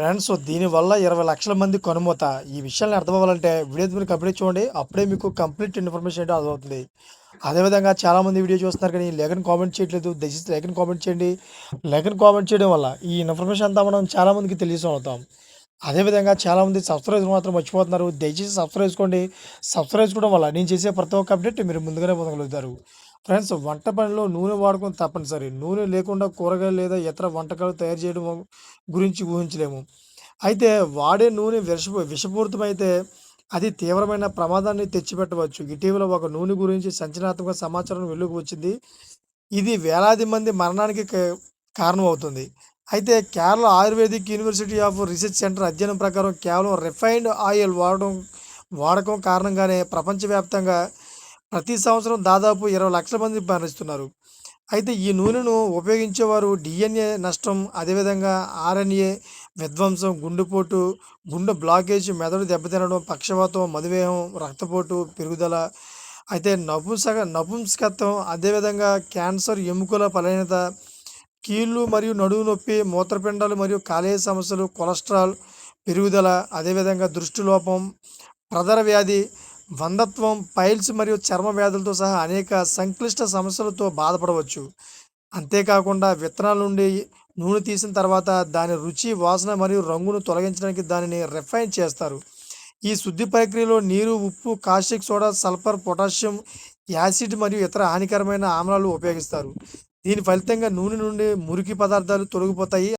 Friends దీనివల్ల ఇరవై లక్షల మంది కనుమూత. ఈ విషయాన్ని అర్థం అవ్వాలంటే వీడియో మీరు కంప్లీట్ చూడండి. అప్పుడే మీకు కంప్లీట్ ఇన్ఫర్మేషన్ ఏంటో అర్థమవుతుంది. అదేవిధంగా చాలామంది వీడియో చూస్తున్నారు కానీ లేఖను కామెంట్ చేయట్లేదు. దయచేసి లేఖను కామెంట్ చేయండి. లేఖను కామెంట్ చేయడం వల్ల ఈ ఇన్ఫర్మేషన్ అంతా మనం చాలామందికి తెలియజేస్తాం అదేవిధంగా చాలామంది సబ్స్క్రైబ్ మాత్రం మర్చిపోతున్నారు. దయచేసి సబ్స్క్రైబ్ చేసుకోండి. సబ్స్క్రైబ్ చేసుకోవడం వల్ల నేను చేసే ప్రతి ఒక్క అప్డేట్ మీరు ముందుగానే పొందగలుగుతారు. ఫ్రెండ్స్ వంట పనిలో నూనె వాడకం తప్పనిసరి. నూనె లేకుండా కూరగాయలు లేదా ఇతర వంటకాలు తయారు చేయడం గురించి ఊహించలేము. అయితే వాడే నూనె విష విషపూరితమైతే అది తీవ్రమైన ప్రమాదాన్ని తెచ్చిపెట్టవచ్చు. ఇటీవల ఒక నూనె గురించి సంచలనాత్మక సమాచారం వెలుగు వచ్చింది. ఇది వేలాది మంది మరణానికి క- కారణమవుతుంది. అయితే Kerala Ayurvedic university of research centre అధ్యయనం ప్రకారం కేవలం రిఫైన్డ్ ఆయిల్ వాడడం వాడకం కారణంగానే ప్రపంచవ్యాప్తంగా ప్రతి సంవత్సరం దాదాపు ఇరవై లక్షల మంది మరణిస్తున్నారు. అయితే ఈ నూనెను ఉపయోగించేవారు డిఎన్ఏ నష్టం అదేవిధంగా ఆర్ఎన్ఏ విధ్వంసం గుండెపోటు గుండె బ్లాకేజ్ మెదడు దెబ్బతినడం పక్షవాతం మధుమేహం రక్తపోటు పెరుగుదల అయితే నపుంసక నపుంసకత్వం అదేవిధంగా క్యాన్సర్ ఎముకల బలహీనత కీళ్ళు మరియు నడుము నొప్పి మూత్రపిండాలు మరియు కాలేయ సమస్యలు కొలెస్ట్రాల్ పెరుగుదల అదేవిధంగా దృష్టిలోపం ప్రదర వ్యాధి వంధత్వం పైల్స్ మరియు చర్మ వ్యాధులతో సహా అనేక సంక్లిష్ట సమస్యలతో బాధపడవచ్చు. అంతేకాకుండా విత్తనాల నుండి నూనె తీసిన తర్వాత దాని రుచి వాసన మరియు రంగును తొలగించడానికి దానిని రిఫైన్ చేస్తారు. ఈ శుద్ధి ప్రక్రియలో నీరు ఉప్పు caustic soda sulphur potassium acid మరియు ఇతర హానికరమైన ఆమ్లాలు ఉపయోగిస్తారు. దీని ఫలితంగా నూనె నుండి మురికి పదార్థాలు తొలగిపోతాయి.